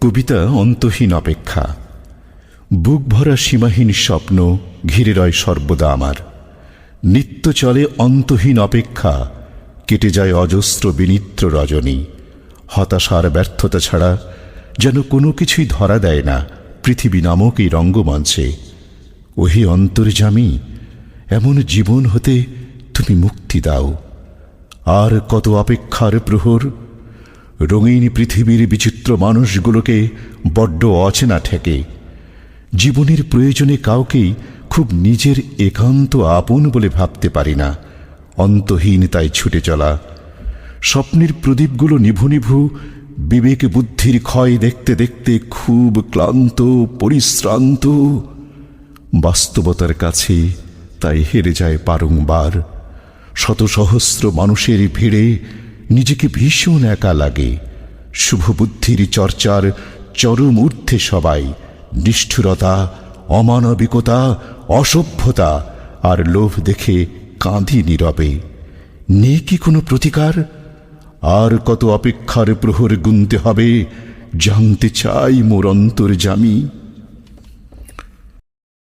কবিতা অন্তহীন অপেক্ষা। বুক ভরা সীমাহীন স্বপ্ন ঘিরে রয় সর্বদা আমার। নিত্য চলে অন্তহীন অপেক্ষা, কেটে যায় অজস্র বিনিত্র রজনী। হতাশার ব্যর্থতা ছাড়া যেন কোনো কিছুই ধরা দেয় না পৃথিবী নামক এই রঙ্গমঞ্চে। ওহে অন্তর্জামী এমন জীবন হতে তুমি মুক্তি দাও। আর কত অপেক্ষার প্রহর রঙিন পৃথিবীর বিচিত্র মানুষগুলোকে বড্ড অচেনা ঠেকে। জীবনের প্রয়োজনে কাউকেই খুব নিজের একান্ত আপন বলে ভাবতে পারি না। অন্তহীন তাই ছুটে চলা। স্বপ্নের প্রদীপগুলো নিভু নিভু, বিবেক বুদ্ধির ক্ষয় দেখতে দেখতে খুব ক্লান্ত, পরিশ্রান্ত। বাস্তবতার কাছে তাই হেরে যায় বারংবার। শত সহস্র মানুষের ভিড়ে নিজেকে ভীষণ একা লাগে। শুভ বুদ্ধির চর্চার চরম ঊর্ধ্বে সবাই। নিষ্ঠুরতা, অমানবিকতা, অসভ্যতা আর লোভ দেখে কাঁদি নীরবে। নেই কি কোনো প্রতিকার? আর কত অপেক্ষার প্রহর গুনতে হবে? জানতে চাই মোর অন্তর অন্তর্জামী